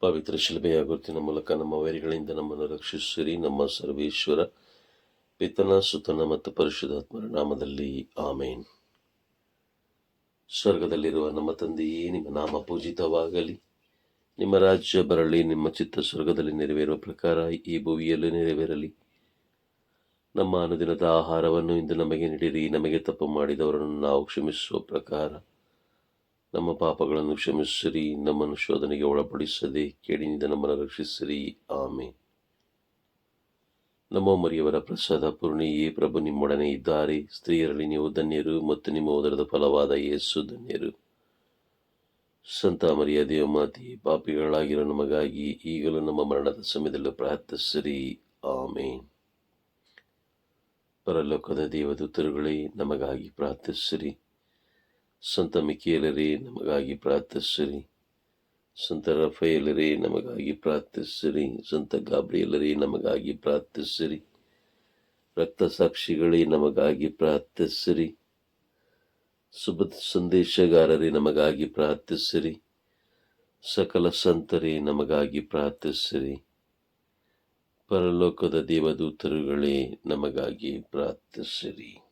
ಪವಿತ್ರ ಶಿಲ್ಬೆಯ ಗುರುತಿನ ಮೂಲಕ ನಮ್ಮ ವೈರಿಗಳಿಂದ ನಮ್ಮನ್ನು ರಕ್ಷಿಸಿರಿ. ನಮ್ಮ ಸರ್ವೇಶ್ವರ ಪಿತನ, ಸುತನ ಮತ್ತು ಪರಿಶುದ್ಧಾತ್ಮರ ನಾಮದಲ್ಲಿ ಆಮೇನ್. ಸ್ವರ್ಗದಲ್ಲಿರುವ ನಮ್ಮ ತಂದೆಯೇ, ನಿಮ್ಮ ನಾಮ ಪೂಜಿತವಾಗಲಿ. ನಿಮ್ಮ ರಾಜ್ಯ ಬರಲಿ, ನಿಮ್ಮ ಚಿತ್ತ ಸ್ವರ್ಗದಲ್ಲಿ ನೆರವೇರುವ ಪ್ರಕಾರ ಈ ಭೂವಿಯಲ್ಲೂ ನೆರವೇರಲಿ. ನಮ್ಮ ಅನುದಿನದ ಆಹಾರವನ್ನು ಇಂದು ನಮಗೆ ನೀಡಿರಿ. ನಮಗೆ ತಪ್ಪು ಮಾಡಿದವರನ್ನು ನಾವು ಕ್ಷಮಿಸುವ ಪ್ರಕಾರ ನಮ್ಮ ಪಾಪಗಳನ್ನು ಕ್ಷಮಿಸಿರಿ, ನಮ್ಮನ್ನು ಶೋಧನೆಗೆ ಒಳಪಡಿಸದೆ ಕೇಡಿನಿಂದ ನಮ್ಮನ್ನು ರಕ್ಷಿಸಿರಿ. ಆಮೆ ನಮ್ಮ ಮರಿಯವರ ಪ್ರಸಾದ ಪೂರ್ಣಿಯೇ, ಪ್ರಭು ನಿಮ್ಮೊಡನೆ ಇದ್ದಾರೆ. ಸ್ತ್ರೀಯರಲ್ಲಿ ನೀವು ಧನ್ಯರು ಮತ್ತು ನಿಮ್ಮ ಉದರದ ಫಲವಾದ ಯೇಸು ಧನ್ಯರು. ಸಂತ ಮರಿಯ, ದೇವಮಾತಿ, ಪಾಪಿಗಳಾಗಿರೋ ನಮಗಾಗಿ ಈಗಲೂ ನಮ್ಮ ಮರಣದ ಸಮಯದಲ್ಲೂ ಪ್ರಾರ್ಥಿಸಿರಿ. ಆಮೆ ಪರಲೋಕದ ದೇವದೂತರುಗಳೇ, ನಮಗಾಗಿ ಪ್ರಾರ್ಥಿಸಿರಿ. ಸಂತ ಮಿಕೇಲರೇ ನಮಗಾಗಿ ಪ್ರಾರ್ಥಿಸಿರಿ ಸಂತ ರಫೇಲರೇ ನಮಗಾಗಿ ಪ್ರಾರ್ಥಿಸಿರಿ ಸಂತ ಗಾಬ್ರಿಯಲರೇ ನಮಗಾಗಿ ಪ್ರಾರ್ಥಿಸಿರಿ ರಕ್ತ ಸಾಕ್ಷಿಗಳೇ, ನಮಗಾಗಿ ಪ್ರಾರ್ಥಿಸಿರಿ ಶುಭ ಸಂದೇಶಗಾರರೇ, ನಮಗಾಗಿ ಪ್ರಾರ್ಥಿಸಿರಿ ಸಕಲ ಸಂತರೇ, ನಮಗಾಗಿ ಪ್ರಾರ್ಥಿಸಿರಿ ಪರಲೋಕದ ದೇವದೂತರುಗಳೇ, ನಮಗಾಗಿ ಪ್ರಾರ್ಥಿಸಿರಿ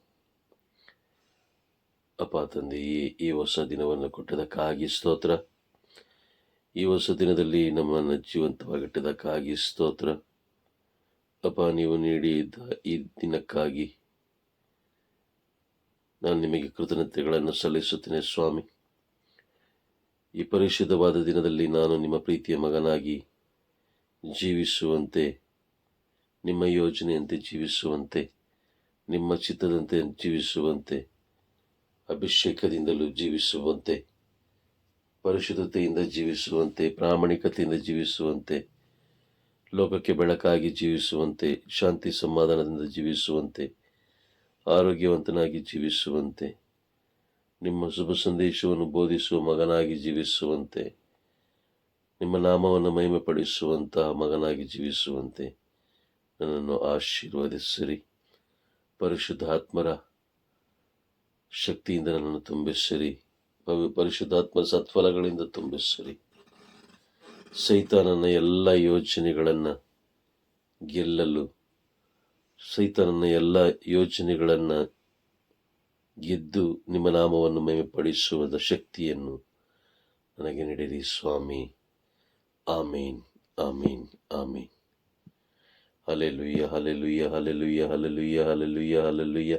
ಅಪ್ಪ ತಂದೆಯೇ ಈ ಹೊಸ ದಿನವನ್ನು ಕೊಟ್ಟದಕ್ಕಾಗಿ ಸ್ತೋತ್ರ. ಈ ಹೊಸ ದಿನದಲ್ಲಿ ನಮ್ಮನ್ನು ಜೀವಂತವಾಗಿಟ್ಟದಕ್ಕಾಗಿ ಸ್ತೋತ್ರ. ಅಪ್ಪ, ನೀವು ನೀಡಿದ ಈ ದಿನಕ್ಕಾಗಿ ನಾನು ನಿಮಗೆ ಕೃತಜ್ಞತೆಗಳನ್ನು ಸಲ್ಲಿಸುತ್ತೇನೆ, ಸ್ವಾಮಿ. ಈ ಪರಿಶುದ್ಧವಾದ ದಿನದಲ್ಲಿ ನಾನು ನಿಮ್ಮ ಪ್ರೀತಿಯ ಮಗನಾಗಿ ಜೀವಿಸುವಂತೆ, ನಿಮ್ಮ ಯೋಜನೆಯಂತೆ ಜೀವಿಸುವಂತೆ, ನಿಮ್ಮ ಚಿತ್ತದಂತೆ ಜೀವಿಸುವಂತೆ ಅಭಿಷೇಕದಿಂದಲೂ ಜೀವಿಸುವಂತೆ, ಪರಿಶುದ್ಧತೆಯಿಂದ ಜೀವಿಸುವಂತೆ, ಪ್ರಾಮಾಣಿಕತೆಯಿಂದ ಜೀವಿಸುವಂತೆ, ಲೋಕಕ್ಕೆ ಬೆಳಕಾಗಿ ಜೀವಿಸುವಂತೆ, ಶಾಂತಿ ಸಮಾಧಾನದಿಂದ ಜೀವಿಸುವಂತೆ, ಆರೋಗ್ಯವಂತನಾಗಿ ಜೀವಿಸುವಂತೆ, ನಿಮ್ಮ ಶುಭ ಸಂದೇಶವನ್ನು ಬೋಧಿಸುವ ಮಗನಾಗಿ ಜೀವಿಸುವಂತೆ, ನಿಮ್ಮ ನಾಮವನ್ನು ಮಹಿಮೆಪಡಿಸುವಂತಹ ಮಗನಾಗಿ ಜೀವಿಸುವಂತೆ ನನ್ನನ್ನು ಆಶೀರ್ವದಿಸಿರಿ. ಪರಿಶುದ್ಧಾತ್ಮರ ಶಕ್ತಿಯಿಂದ ನನ್ನನ್ನು ತುಂಬಿಸಿರಿ. ಪವಿ ಪರಿಶುದ್ಧಾತ್ಮ ಸತ್ಫಲಗಳಿಂದ ತುಂಬಿಸಿರಿ. ನನ್ನ ಎಲ್ಲ ಯೋಚನೆಗಳನ್ನು ಗೆಲ್ಲಲು, ಸೈತಾನನ ಎಲ್ಲ ಯೋಚನೆಗಳನ್ನು ಗೆದ್ದು ನಿಮ್ಮ ನಾಮವನ್ನು ಮಹಿಮೆಪಡಿಸುವುದ ಶಕ್ತಿಯನ್ನು ನನಗೆ ನೀಡಿರಿ ಸ್ವಾಮಿ. Amen amen amen. Hallelujah hallelujah hallelujah hallelujah hallelujah hallelujah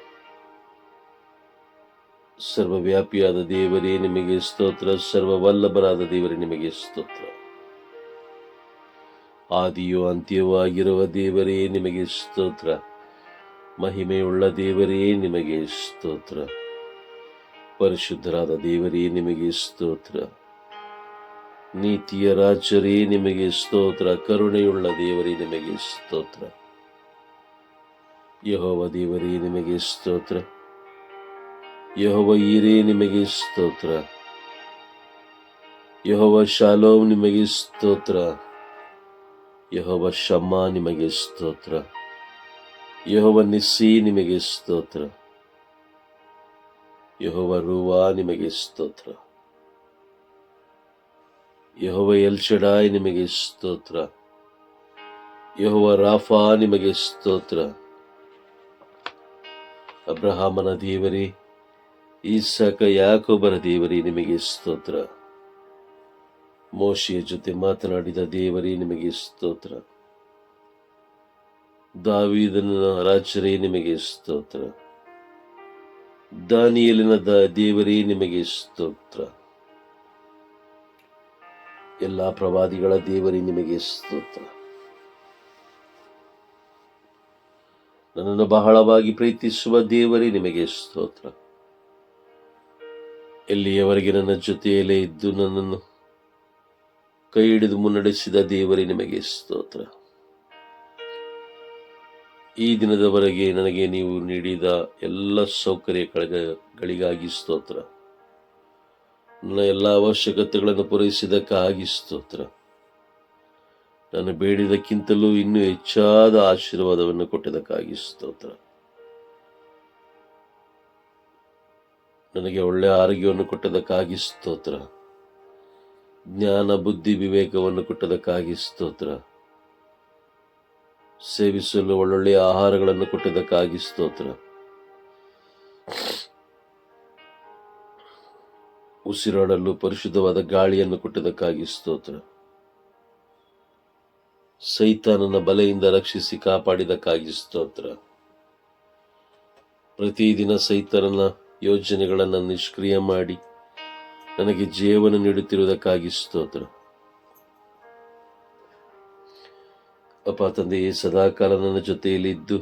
ಸರ್ವವ್ಯಾಪಿಯಾದ ದೇವರೇ, ನಿಮಗೆ ಸ್ತೋತ್ರ. ಸರ್ವವಲ್ಲಭರಾದ ದೇವರೇ, ನಿಮಗೆ ಸ್ತೋತ್ರ. ಆದಿಯೋ ಅಂತ್ಯವೂ ಆಗಿರುವ ದೇವರೇ, ನಿಮಗೆ ಸ್ತೋತ್ರ. ಮಹಿಮೆಯುಳ್ಳ ದೇವರೇ, ನಿಮಗೆ ಸ್ತೋತ್ರ. ಪರಿಶುದ್ಧರಾದ ದೇವರೇ, ನಿಮಗೆ ಸ್ತೋತ್ರ. ನೀತಿಯ ರಾಜರೇ, ನಿಮಗೆ ಸ್ತೋತ್ರ. ಕರುಣೆಯುಳ್ಳ ದೇವರೇ, ನಿಮಗೆ ಸ್ತೋತ್ರ. ಯಹೋವ ದೇವರೇ, ನಿಮಗೆ ಸ್ತೋತ್ರ. ಯಹೋವ ಈರೇ ನಿಮಗೆ ಸ್ತೋತ್ರ. ಯಹೋವ ಶಾಲೋಮ್ ನಿಮಗೆ ಸ್ತೋತ್ರ. ಯಹೋವ ಶಮ್ಮ ನಿಮಗೆ ಸ್ತೋತ್ರ. ಯಹೋವ ನಿಸ್ಸಿ ನಿಮಗೆ ಸ್ತೋತ್ರ. ಯಹೋವ ರೂವಾ ನಿಮಗೆ ಸ್ತೋತ್ರ. ಯಹೋವ ಎಲ್ಷಡಾಯ್ ನಿಮಗೆ ಸ್ತೋತ್ರ. ಯಹೋವ ರಾಫಾ ನಿಮಗೆ ಸ್ತೋತ್ರ. ಅಬ್ರಹಾಮನ ದೇವರೇ ಈಸಕ ಯಾಕೊಬ್ಬರ ದೇವರೇ, ನಿಮಗೆ ಸ್ತೋತ್ರ. ಮೋಶಿಯ ಜೊತೆ ಮಾತನಾಡಿದ ದೇವರೇ, ನಿಮಗೆ ಸ್ತೋತ್ರ. ದಾವೀದನ ರಾಜರೇ, ನಿಮಗೆ ಸ್ತೋತ್ರ. ದಾನಿಯಲಿನ ದ- ದೇವರೇ, ನಿಮಗೆ ಸ್ತೋತ್ರ. ಎಲ್ಲ ಪ್ರವಾದಿಗಳ ದೇವರೇ, ನಿಮಗೆ ಸ್ತೋತ್ರ. ನನ್ನನ್ನು ಬಹಳವಾಗಿ ಪ್ರೀತಿಸುವ ದೇವರೇ, ನಿಮಗೆ ಸ್ತೋತ್ರ. ಎಲ್ಲಿಯವರೆಗೆ ನನ್ನ ಜೊತೆಯಲ್ಲೇ ಇದ್ದು ನನ್ನನ್ನು ಕೈ ಹಿಡಿದು ಮುನ್ನಡೆಸಿದ ದೇವರೇ ನಿಮಗೆ ಸ್ತೋತ್ರ. ಈ ದಿನದವರೆಗೆ ನನಗೆ ನೀವು ನೀಡಿದ ಎಲ್ಲ ಸೌಕರ್ಯಗಳಿಗಾಗಿ ಸ್ತೋತ್ರ. ನನ್ನ ಎಲ್ಲ ಅವಶ್ಯಕತೆಗಳನ್ನು ಪೂರೈಸಿದಕ್ಕಾಗಿ ಸ್ತೋತ್ರ. ನಾನು ಬೇಡಿದಕ್ಕಿಂತಲೂ ಇನ್ನೂ ಹೆಚ್ಚಾದ ಆಶೀರ್ವಾದವನ್ನು ಕೊಟ್ಟಿದ್ದಕ್ಕಾಗಿ ಸ್ತೋತ್ರ. ನನಗೆ ಒಳ್ಳೆಯ ಆರೋಗ್ಯವನ್ನು ಕೊಟ್ಟದಕ್ಕಾಗಿ ಸ್ತೋತ್ರ. ಜ್ಞಾನ, ಬುದ್ಧಿ, ವಿವೇಕವನ್ನು ಕೊಟ್ಟದಕ್ಕಾಗಿ ಸ್ತೋತ್ರ. ಸೇವಿಸಲು ಒಳ್ಳೊಳ್ಳೆಯ ಆಹಾರಗಳನ್ನು ಕೊಟ್ಟದಕ್ಕಾಗಿ ಸ್ತೋತ್ರ. ಉಸಿರಾಡಲು ಪರಿಶುದ್ಧವಾದ ಗಾಳಿಯನ್ನು ಕೊಟ್ಟದಕ್ಕಾಗಿ ಸ್ತೋತ್ರ. ಸೈತಾನನ ಬಲೆಯಿಂದ ರಕ್ಷಿಸಿ ಕಾಪಾಡಿದಕ್ಕಾಗಿ ಸ್ತೋತ್ರ. ಪ್ರತಿದಿನ ಸೈತಾನನ ಯೋಜನೆಗಳನ್ನು ನಿಷ್ಕ್ರಿಯ ಮಾಡಿ ನನಗೆ ಜೀವನ ನೀಡುತ್ತಿರುವುದಕ್ಕಾಗಿ ಸ್ತೋತ್ರ. ಅಪ್ಪ ತಂದೆಯೇ ಸದಾಕಾಲ ನನ್ನ ಜೊತೆಯಲ್ಲಿ ಇದ್ದು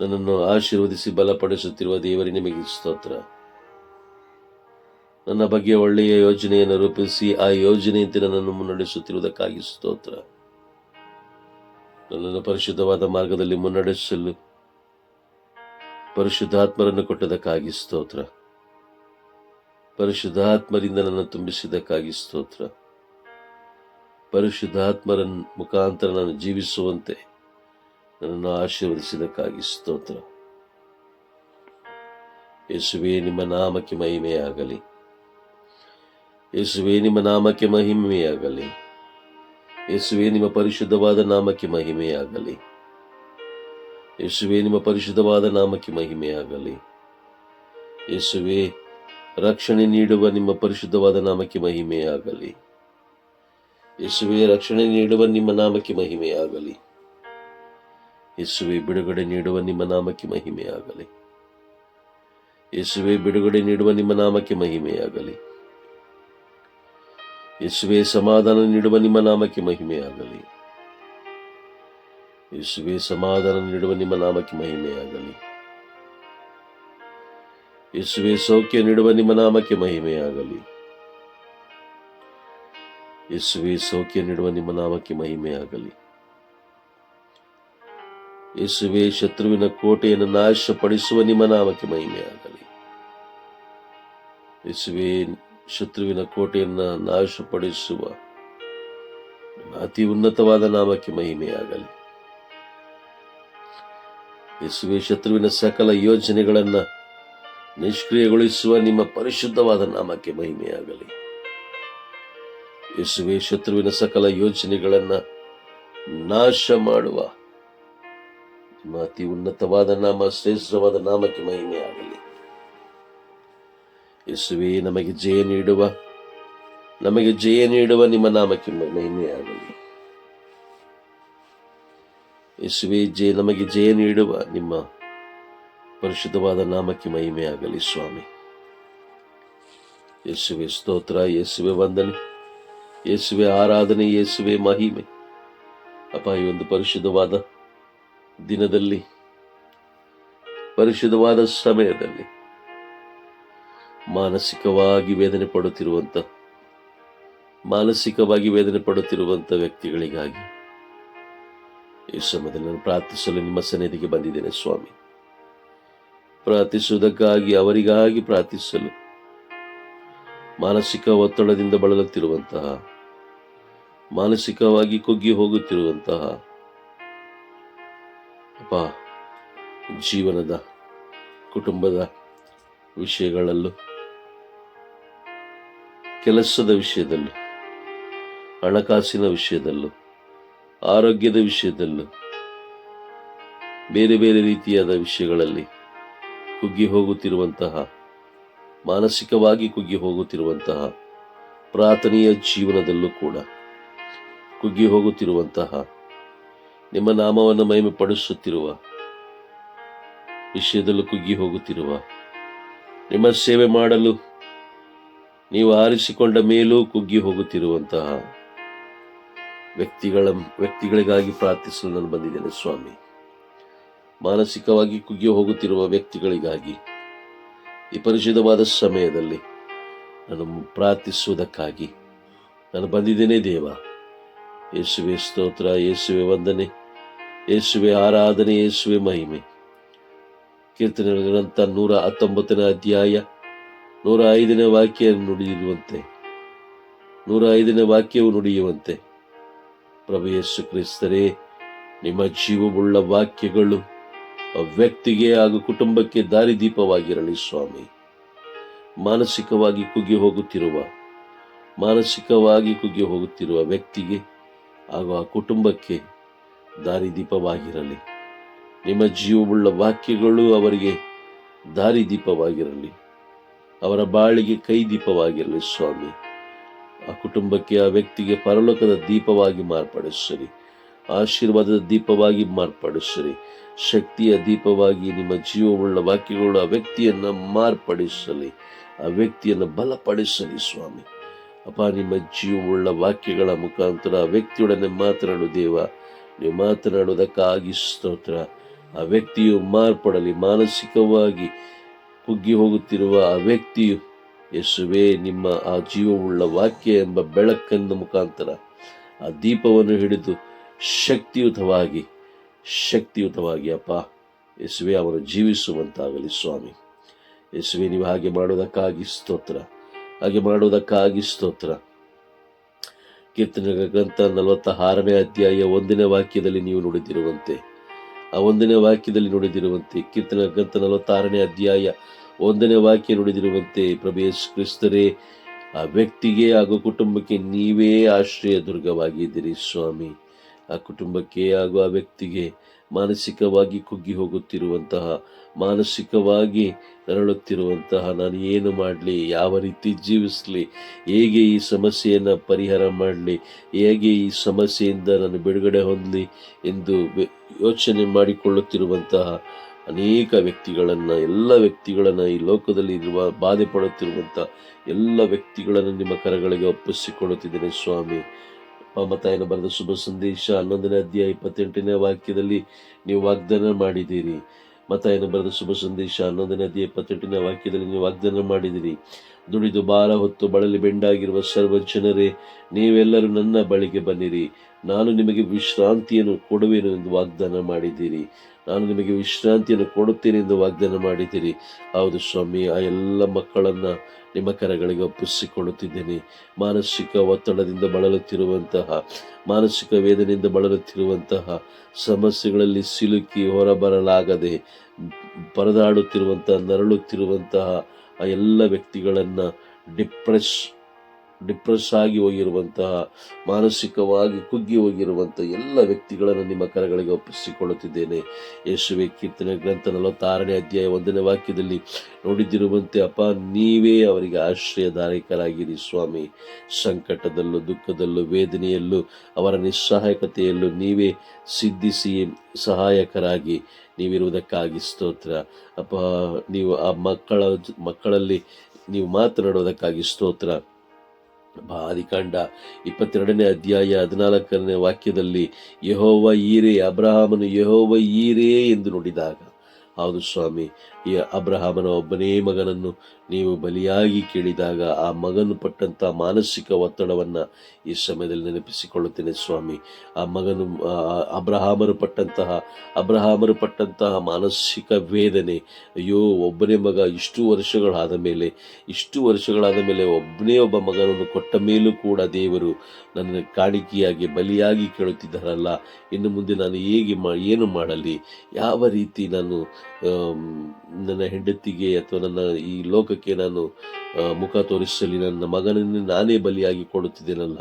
ನನ್ನನ್ನು ಆಶೀರ್ವದಿಸಿ ಬಲಪಡಿಸುತ್ತಿರುವ ದೇವರೇ, ನಿಮಗೆ ಸ್ತೋತ್ರ. ನನ್ನ ಬಗ್ಗೆ ಒಳ್ಳೆಯ ಯೋಜನೆಯನ್ನು ರೂಪಿಸಿ ಆ ಯೋಜನೆಯಂತೆ ನನ್ನನ್ನು ಮುನ್ನಡೆಸುತ್ತಿರುವುದಕ್ಕಾಗಿ ಸ್ತೋತ್ರ. ನನ್ನನ್ನು ಪರಿಶುದ್ಧವಾದ ಮಾರ್ಗದಲ್ಲಿ ಮುನ್ನಡೆಸಲು ಪರಿಶುದ್ಧಾತ್ಮರನ್ನು ಕೊಟ್ಟದಕ್ಕಾಗಿ ಸ್ತೋತ್ರ. ಪರಿಶುದ್ಧಾತ್ಮರಿಂದ ನನ್ನ ತುಂಬಿಸಿದ್ದಕ್ಕಾಗಿ ಸ್ತೋತ್ರ. ಪರಿಶುದ್ಧಾತ್ಮರ ಮುಖಾಂತರ ನಾನು ಜೀವಿಸುವಂತೆ ನನ್ನನ್ನು ಆಶೀರ್ವದಿಸಿದ್ದಕ್ಕಾಗಿ ಸ್ತೋತ್ರ. ಯೇಸುವೆ, ನಿಮ್ಮ ನಾಮಕ್ಕೆ ಮಹಿಮೆಯಾಗಲಿ. ಯೇಸುವೆ, ನಿಮ್ಮ ನಾಮಕ್ಕೆ ಮಹಿಮೆಯಾಗಲಿ. ಯೇಸುವೆ, ನಿಮ್ಮ ಪರಿಶುದ್ಧವಾದ ನಾಮಕ್ಕೆ ಮಹಿಮೆಯಾಗಲಿ. ಯೇಸುವೆ, ನಿಮ್ಮ ಪರಿಶುದ್ಧವಾದ ನಾಮಕ್ಕೆ ಮಹಿಮೆಯಾಗಲಿ. ಯೇಸುವೆ, ರಕ್ಷಣೆ ನೀಡುವ ನಿಮ್ಮ ಪರಿಶುದ್ಧವಾದ ನಾಮಕ್ಕೆ ಮಹಿಮೆಯಾಗಲಿ. ಯೇಸುವೆ, ರಕ್ಷಣೆ ನೀಡುವ ನಿಮ್ಮ ನಾಮಕ್ಕೆ ಮಹಿಮೆಯಾಗಲಿ. ಯೇಸುವೆ, ಬಿಡುಗಡೆ ನೀಡುವ ನಿಮ್ಮ ನಾಮಕ್ಕೆ ಮಹಿಮೆಯಾಗಲಿ. ಯೇಸುವೆ, ಬಿಡುಗಡೆ ನೀಡುವ ನಿಮ್ಮ ನಾಮಕ್ಕೆ ಮಹಿಮೆಯಾಗಲಿ. ಯೇಸುವೆ, ಸಮಾಧಾನ ನೀಡುವ ನಿಮ್ಮ ನಾಮಕ್ಕೆ ಮಹಿಮೆಯಾಗಲಿ. ಯೇಸುವೆ, ಸಮಾಧಾನ ನೀಡುವ ನಿಮ್ಮ ನಾಮಕ್ಕೆ ಮಹಿಮೆಯಾಗಲಿ. ಯೇಸುವೆ, ಸೌಖ್ಯ ನೀಡುವ ನಿಮ್ಮ ನಾಮಕ್ಕೆ ಮಹಿಮೆಯಾಗಲಿ. ಯೇಸುವೆ, ಸೌಖ್ಯ ನೀಡುವ ನಿಮ್ಮ ನಾಮಕ್ಕೆ ಮಹಿಮೆಯಾಗಲಿ. ಯೇಸುವೆ, ಶತ್ರುವಿನ ಕೋಟೆಯನ್ನು ನಾಶಪಡಿಸುವ ನಿಮ್ಮ ನಾಮಕ್ಕೆ ಮಹಿಮೆಯಾಗಲಿ. ಯೇಸುವೆ, ಶತ್ರುವಿನ ಕೋಟೆಯನ್ನು ನಾಶಪಡಿಸುವ ಅತಿ ಉನ್ನತವಾದ ನಾಮಕ್ಕೆ ಮಹಿಮೆಯಾಗಲಿ. ಯೇಸುವೆ, ಶತ್ರುವಿನ ಸಕಲ ಯೋಜನೆಗಳನ್ನ ನಿಷ್ಕ್ರಿಯಗೊಳಿಸುವ ನಿಮ್ಮ ಪರಿಶುದ್ಧವಾದ ನಾಮಕ್ಕೆ ಮಹಿಮೆಯಾಗಲಿ. ಯೇಸುವೆ, ಶತ್ರುವಿನ ಸಕಲ ಯೋಜನೆಗಳನ್ನ ನಾಶ ಮಾಡುವ ನಿಮ್ಮ ಅತಿ ಉನ್ನತವಾದ ನಾಮ, ಶ್ರೇಷ್ಠವಾದ ನಾಮಕ್ಕೆ ಮಹಿಮೆಯಾಗಲಿ. ಯೇಸುವೆ, ನಮಗೆ ಜಯ ನೀಡುವ, ನಮಗೆ ಜಯ ನೀಡುವ ನಿಮ್ಮ ನಾಮಕ್ಕೆ ಮಹಿಮೆಯಾಗಲಿ. ಯೇಸುವೆ ಜಯ ನಮಗೆ ಜಯ ನೀಡುವ ನಿಮ್ಮ ಪರಿಶುದ್ಧವಾದ ನಾಮಕ್ಕೆ ಮಹಿಮೆಯಾಗಲಿ ಸ್ವಾಮಿ. ಯೇಸುವೆ, ಸ್ತೋತ್ರ, ಯೇಸುವೆ ವಂದನೆ, ಯೇಸುವೆ ಆರಾಧನೆ, ಯೇಸುವೆ ಮಹಿಮೆ. ಅಪ್ಪ, ಈ ಒಂದು ಪರಿಶುದ್ಧವಾದ ದಿನದಲ್ಲಿ, ಪರಿಶುದ್ಧವಾದ ಸಮಯದಲ್ಲಿ ಮಾನಸಿಕವಾಗಿ ವೇದನೆ ಪಡುತ್ತಿರುವಂಥ ಮಾನಸಿಕವಾಗಿ ವೇದನೆ ಪಡುತ್ತಿರುವಂಥ ವ್ಯಕ್ತಿಗಳಿಗಾಗಿ ಈ ಸಮಯದಲ್ಲಿ ನಾನು ಪ್ರಾರ್ಥಿಸಲು ನಿಮ್ಮ ಸನ್ನಿಧಿಗೆ ಬಂದಿದ್ದೇನೆ, ಸ್ವಾಮಿ. ಪ್ರಾರ್ಥಿಸುವುದಕ್ಕಾಗಿ ಅವರಿಗಾಗಿ ಪ್ರಾರ್ಥಿಸಲು ಮಾನಸಿಕ ಒತ್ತಡದಿಂದ ಬಳಲುತ್ತಿರುವಂತಹ, ಮಾನಸಿಕವಾಗಿ ಕುಗ್ಗಿ ಹೋಗುತ್ತಿರುವಂತಹ ಅಪ್ಪ, ಜೀವನದ, ಕುಟುಂಬದ ವಿಷಯಗಳಲ್ಲೂ, ಕೆಲಸದ ವಿಷಯದಲ್ಲೂ, ಹಣಕಾಸಿನ ವಿಷಯದಲ್ಲೂ ಆರೋಗ್ಯದ ವಿಷಯದಲ್ಲೂ ಬೇರೆ ಬೇರೆ ರೀತಿಯಾದ ವಿಷಯಗಳಲ್ಲಿ ಕುಗ್ಗಿ ಹೋಗುತ್ತಿರುವಂತಹ, ಮಾನಸಿಕವಾಗಿ ಕುಗ್ಗಿ ಹೋಗುತ್ತಿರುವಂತಹ ಪ್ರಾರ್ಥನೆಯ ಜೀವನದಲ್ಲೂ ಕೂಡ ಕುಗ್ಗಿ ಹೋಗುತ್ತಿರುವಂತಹ, ನಿಮ್ಮ ನಾಮವನ್ನು ಮಹಿಮೆ ಪಡಿಸುತ್ತಿರುವ ವಿಷಯದಲ್ಲೂ ಕುಗ್ಗಿ ಹೋಗುತ್ತಿರುವ, ನಿಮ್ಮ ಸೇವೆ ಮಾಡಲು ನೀವು ಆರಿಸಿಕೊಂಡ ಮೇಲೂ ಕುಗ್ಗಿ ಹೋಗುತ್ತಿರುವಂತಹ ವ್ಯಕ್ತಿಗಳ, ವ್ಯಕ್ತಿಗಳಿಗಾಗಿ ಪ್ರಾರ್ಥಿಸಲು ನಾನು ಬಂದಿದ್ದೇನೆ, ಸ್ವಾಮಿ. ಮಾನಸಿಕವಾಗಿ ಕುಗ್ಗಿ ಹೋಗುತ್ತಿರುವ ವ್ಯಕ್ತಿಗಳಿಗಾಗಿ, ಈ ಪರಿಚಿತವಾದ ಸಮಯದಲ್ಲಿ ನಾನು ಪ್ರಾರ್ಥಿಸುವುದಕ್ಕಾಗಿ ನಾನು ಬಂದಿದ್ದೇನೆ, ದೇವ. ಯೇಸುವೆ ಸ್ತೋತ್ರ, ಯೇಸುವೆ ವಂದನೆ, ಯೇಸುವೆ ಆರಾಧನೆ, ಯೇಸುವೆ ಮಹಿಮೆ. ಕೀರ್ತನೆ ಗ್ರಂಥ ನೂರ ಹತ್ತೊಂಬತ್ತನೇ ಅಧ್ಯಾಯ, ನೂರ ಐದನೇ ವಾಕ್ಯ ನುಡಿಯುವಂತೆ, ನೂರ ಐದನೇ ವಾಕ್ಯವು ನುಡಿಯುವಂತೆ. ಪ್ರಭು ಯೇಸು ಕ್ರಿಸ್ತರೇ, ನಿಮ್ಮ ಜೀವವುಳ್ಳ ವಾಕ್ಯಗಳು ವ್ಯಕ್ತಿಗೆ ಹಾಗೂ ಕುಟುಂಬಕ್ಕೆ ದಾರಿದೀಪವಾಗಿರಲಿ ಸ್ವಾಮಿ. ಮಾನಸಿಕವಾಗಿ ಕುಗ್ಗಿ ಹೋಗುತ್ತಿರುವ, ಮಾನಸಿಕವಾಗಿ ಕುಗ್ಗಿ ಹೋಗುತ್ತಿರುವ ವ್ಯಕ್ತಿಗೆ ಹಾಗೂ ಆ ಕುಟುಂಬಕ್ಕೆ ದಾರಿದೀಪವಾಗಿರಲಿ. ನಿಮ್ಮ ಜೀವವುಳ್ಳ ವಾಕ್ಯಗಳು ಅವರಿಗೆ ದಾರಿದೀಪವಾಗಿರಲಿ. ಅವರ ಬಾಳಿಗೆ ಕೈ ದೀಪವಾಗಿರಲಿ ಸ್ವಾಮಿ. ಆ ಕುಟುಂಬಕ್ಕೆ, ಆ ವ್ಯಕ್ತಿಗೆ ಪರಲೋಕದ ದೀಪವಾಗಿ ಮಾರ್ಪಡಿಸಿರಿ. ಆಶೀರ್ವಾದದ ದೀಪವಾಗಿ ಮಾರ್ಪಡಿಸಿರಿ. ಶಕ್ತಿಯ ದೀಪವಾಗಿ ನಿಮ್ಮ ಜೀವವುಳ್ಳ ವಾಕ್ಯಗಳು ಆ ವ್ಯಕ್ತಿಯನ್ನು ಮಾರ್ಪಡಿಸಲಿ. ಆ ವ್ಯಕ್ತಿಯನ್ನು ಬಲಪಡಿಸಲಿ ಸ್ವಾಮಿ. ಅಪ್ಪ ನಿಮ್ಮ ಜೀವವುಳ್ಳ ವಾಕ್ಯಗಳ ಮುಖಾಂತರ ಆ ವ್ಯಕ್ತಿಯೊಡನೆ ಮಾತನಾಡು ದೇವ. ನೀವು ಮಾತನಾಡುವುದಕ್ಕಾಗಿ ಸ್ತೋತ್ರ. ಆ ವ್ಯಕ್ತಿಯು ಮಾರ್ಪಡಲಿ, ಮಾನಸಿಕವಾಗಿ ಕುಗ್ಗಿ ಹೋಗುತ್ತಿರುವ ಆ ವ್ಯಕ್ತಿಯು ಯೇಸುವೇ, ನಿಮ್ಮ ಆ ಜೀವವುಳ್ಳ ವಾಕ್ಯ ಎಂಬ ಬೆಳಕಿನ ಮುಖಾಂತರ ಆ ದೀಪವನ್ನು ಹಿಡಿದು ಶಕ್ತಿಯುತವಾಗಿ ಶಕ್ತಿಯುತವಾಗಿ ಅಪ್ಪ, ಯೇಸುವೆ ಅವರು ಜೀವಿಸುವಂತಾಗಲಿ ಸ್ವಾಮಿ. ಯೇಸುವೆ, ನೀವು ಹಾಗೆ ಮಾಡೋದಕ್ಕಾಗಿ ಸ್ತೋತ್ರ, ಹಾಗೆ ಮಾಡುವುದಕ್ಕಾಗಿ ಸ್ತೋತ್ರ. ಕೀರ್ತನೆಗಳ ಗ್ರಂಥ ನಲವತ್ತ ಆರನೇ ಅಧ್ಯಾಯ ಒಂದನೇ ವಾಕ್ಯದಲ್ಲಿ ನೀವು ನುಡಿದಿರುವಂತೆ, ಆ ಒಂದನೇ ವಾಕ್ಯದಲ್ಲಿ ನುಡಿದಿರುವಂತೆ ಕೀರ್ತನ ಗ್ರಂಥ ನಲವತ್ತಾರನೇ ಅಧ್ಯಾಯ ಒಂದನೇ ವಾಕ್ಯ ನುಡಿದಿರುವಂತೆ ಪ್ರಭೇಶ್ ಕ್ರಿಸ್ತರೇ, ಆ ವ್ಯಕ್ತಿಗೆ ಹಾಗೂ ಕುಟುಂಬಕ್ಕೆ ನೀವೇ ಆಶ್ರಯ ದುರ್ಗವಾಗಿದ್ದೀರಿ ಸ್ವಾಮಿ. ಆ ಕುಟುಂಬಕ್ಕೆ ಹಾಗೂ ಆ ವ್ಯಕ್ತಿಗೆ ಮಾನಸಿಕವಾಗಿ ಕುಗ್ಗಿ ಹೋಗುತ್ತಿರುವಂತಹ, ಮಾನಸಿಕವಾಗಿ ನರಳುತ್ತಿರುವಂತಹ ನಾನು ಏನು ಮಾಡಲಿ, ಯಾವ ರೀತಿ ಜೀವಿಸಲಿ, ಹೇಗೆ ಈ ಸಮಸ್ಯೆಯನ್ನು ಪರಿಹಾರ ಮಾಡಲಿ, ಹೇಗೆ ಈ ಸಮಸ್ಯೆಯಿಂದ ನಾನು ಬಿಡುಗಡೆ ಹೊಂದಲಿ ಎಂದು ಯೋಚನೆ ಮಾಡಿಕೊಳ್ಳುತ್ತಿರುವಂತಹ ಅನೇಕ ವ್ಯಕ್ತಿಗಳನ್ನು, ಎಲ್ಲ ವ್ಯಕ್ತಿಗಳನ್ನು ಈ ಲೋಕದಲ್ಲಿ ಇರುವ, ಬಾಧೆ ಪಡುತ್ತಿರುವಂಥ ಎಲ್ಲ ವ್ಯಕ್ತಿಗಳನ್ನು ನಿಮ್ಮ ಕರಗಳಿಗೆ ಒಪ್ಪಿಸಿಕೊಳ್ಳುತ್ತಿದ್ದೇನೆ ಸ್ವಾಮಿ. ಮತಾಯನ ಬರೆದ ಶುಭ ಸಂದೇಶ ಹನ್ನೊಂದನೇ ಅಧ್ಯಾಯ ಇಪ್ಪತ್ತೆಂಟನೇ ವಾಕ್ಯದಲ್ಲಿ ನೀವು ವಾಗ್ದಾನ ಮಾಡಿದ್ದೀರಿ. ಮತಾಯನ ಬರೆದ ಶುಭ ಸಂದೇಶ ಹನ್ನೊಂದನೇ ಅಧ್ಯಾಯ ಇಪ್ಪತ್ತೆಂಟನೇ ವಾಕ್ಯದಲ್ಲಿ ನೀವು ವಾಗ್ದಾನ ಮಾಡಿದಿರಿ ದುಡಿದು ಭಾರ ಹೊತ್ತು ಬಳಲಿ ಬೆಂಡಾಗಿರುವ ಸರ್ವ ಜನರೇ, ನೀವೆಲ್ಲರೂ ನನ್ನ ಬಳಿಗೆ ಬನ್ನಿರಿ. ನಾನು ನಿಮಗೆ ವಿಶ್ರಾಂತಿಯನ್ನು ಕೊಡುವೆನು ಎಂದು ವಾಗ್ದಾನ ಮಾಡಿದ್ದೀರಿ. ನಾನು ನಿಮಗೆ ವಿಶ್ರಾಂತಿಯನ್ನು ಕೊಡುತ್ತೇನೆ ಎಂದು ವಾಗ್ದಾನ ಮಾಡಿದ್ದೀರಿ. ಹೌದು ಸ್ವಾಮಿ, ಆ ಎಲ್ಲ ಮಕ್ಕಳನ್ನು ನಿಮ್ಮ ಕರಗಳಿಗೆ ಒಪ್ಪಿಸಿಕೊಳ್ಳುತ್ತಿದ್ದೇನೆ. ಮಾನಸಿಕ ಒತ್ತಡದಿಂದ ಬಳಲುತ್ತಿರುವಂತಹ, ಮಾನಸಿಕ ವೇದನೆಯಿಂದ ಬಳಲುತ್ತಿರುವಂತಹ, ಸಮಸ್ಯೆಗಳಲ್ಲಿ ಸಿಲುಕಿ ಹೊರಬರಲಾಗದೆ ಪರದಾಡುತ್ತಿರುವಂತಹ, ನರಳುತ್ತಿರುವಂತಹ ಆ ಎಲ್ಲ ವ್ಯಕ್ತಿಗಳನ್ನು ಡಿಪ್ರೆಸ್ ಡಿಪ್ರೆಸ್ ಆಗಿ ಹೋಗಿರುವಂತಹ, ಮಾನಸಿಕವಾಗಿ ಕುಗ್ಗಿ ಹೋಗಿರುವಂತಹ ಎಲ್ಲ ವ್ಯಕ್ತಿಗಳನ್ನು ನಿಮ್ಮ ಕರಗಳಿಗೆ ಒಪ್ಪಿಸಿಕೊಳ್ಳುತ್ತಿದ್ದೇನೆ. ಯೇಸುವೆ ಕೀರ್ತನೆ ಗ್ರಂಥ ನಲವತ್ತಾರನೇ ಅಧ್ಯಾಯ ಒಂದನೇ ವಾಕ್ಯದಲ್ಲಿ ನೋಡಿದ್ದಿರುವಂತೆ ಅಪ್ಪ, ನೀವೇ ಅವರಿಗೆ ಆಶ್ರಯದಾಯಕರಾಗಿರಿ ಸ್ವಾಮಿ. ಸಂಕಟದಲ್ಲೂ, ದುಃಖದಲ್ಲೂ, ವೇದನೆಯಲ್ಲೂ, ಅವರ ನಿಸ್ಸಹಾಯಕತೆಯಲ್ಲೂ ನೀವೇ ಸಿದ್ಧಿಸಿ ಸಹಾಯಕರಾಗಿ. ನೀವಿರುವುದಕ್ಕಾಗಿ ಸ್ತೋತ್ರ. ಅಪ್ಪ, ನೀವು ಆ ಮಕ್ಕಳ, ಮಕ್ಕಳಲ್ಲಿ ನೀವು ಮಾತನಾಡುವುದಕ್ಕಾಗಿ ಸ್ತೋತ್ರ. ಆದಿಕಾಂಡ ಇಪ್ಪತ್ತೆರಡನೇ ಅಧ್ಯಾಯ ಹದಿನಾಲ್ಕನೇ ವಾಕ್ಯದಲ್ಲಿ ಯಹೋವ ಈರೇ ಅಬ್ರಹಾಮನು ಯಹೋವ ಈರೇ ಎಂದು ನುಡಿದಾಗ ಹೌದು ಸ್ವಾಮಿ ಈ ಅಬ್ರಹಾಮನ ಒಬ್ಬನೇ ಮಗನನ್ನು ನೀವು ಬಲಿಯಾಗಿ ಕೇಳಿದಾಗ ಆ ಮಗನು ಪಟ್ಟಂತ ಮಾನಸಿಕ ಒತ್ತಡವನ್ನು ಈ ಸಮಯದಲ್ಲಿ ನೆನಪಿಸಿಕೊಳ್ಳುತ್ತೇನೆ ಸ್ವಾಮಿ. ಆ ಮಗನು ಅಬ್ರಹಾಮರು ಪಟ್ಟಂತಹ ಅಬ್ರಹಾಮರು ಪಟ್ಟಂತಹ ಮಾನಸಿಕ ವೇದನೆ, ಅಯ್ಯೋ, ಒಬ್ಬನೇ ಮಗ ಇಷ್ಟು ವರ್ಷಗಳಾದ ಮೇಲೆ, ಇಷ್ಟು ವರ್ಷಗಳಾದ ಮೇಲೆ ಒಬ್ಬನೇ ಒಬ್ಬ ಮಗನನ್ನು ಕೊಟ್ಟ ಮೇಲೂ ಕೂಡ ದೇವರು ನನ್ನ ಕಾಣಿಕೆಯಾಗಿ ಬಲಿಯಾಗಿ ಕೇಳುತ್ತಿದ್ದಾರಲ್ಲ, ಇನ್ನು ಮುಂದೆ ನಾನು ಹೇಗೆ ಮಾ, ಏನು ಮಾಡಲಿ? ಯಾವ ರೀತಿ ನಾನು ನನ್ನ ಹೆಂಡತಿಗೆ ಅಥವಾ ನನ್ನ ಈ ಲೋಕಕ್ಕೆ ನಾನು ಮುಖ ತೋರಿಸಲಿ, ನನ್ನ ಮಗನನ್ನು ನಾನೇ ಬಲಿಯಾಗಿ ಕೊಡುತ್ತಿದ್ದೇನಲ್ಲ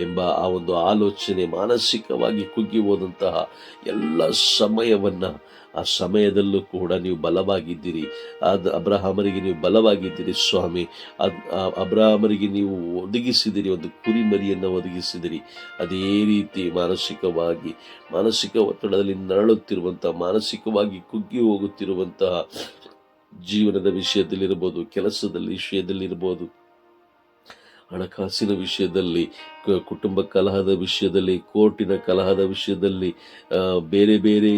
ಎಂಬ ಆ ಒಂದು ಆಲೋಚನೆ ಮಾನಸಿಕವಾಗಿ ಕುಗ್ಗಿ ಹೋದಂತಹ ಎಲ್ಲ ಸಮಯವನ್ನು ಆ ಸಮಯದಲ್ಲೂ ಕೂಡ ನೀವು ಬಲವಾಗಿದ್ದೀರಿ. ಅದು ಅಬ್ರಹಾಮರಿಗೆ ನೀವು ಬಲವಾಗಿದ್ದೀರಿ ಸ್ವಾಮಿ. ಅದು ಅಬ್ರಹಾಮರಿಗೆ ನೀವು ಒದಗಿಸಿದಿರಿ, ಒಂದು ಕುರಿಮರಿಯನ್ನು ಒದಗಿಸಿದಿರಿ. ಅದೇ ರೀತಿ ಮಾನಸಿಕವಾಗಿ, ಮಾನಸಿಕ ಒತ್ತಡದಲ್ಲಿ ನರಳುತ್ತಿರುವಂತಹ ಮಾನಸಿಕವಾಗಿ ಕುಗ್ಗಿ ಹೋಗುತ್ತಿರುವಂತಹ ಜೀವನದ ವಿಷಯದಲ್ಲಿರ್ಬೋದು, ಕೆಲಸದ ವಿಷಯದಲ್ಲಿರ್ಬೋದು, ಹಣಕಾಸಿನ ವಿಷಯದಲ್ಲಿ ಕುಟುಂಬ ಕಲಹದ ವಿಷಯದಲ್ಲಿ, ಕೋರ್ಟಿನ ಕಲಹದ ವಿಷಯದಲ್ಲಿ ಬೇರೆ ಬೇರೆ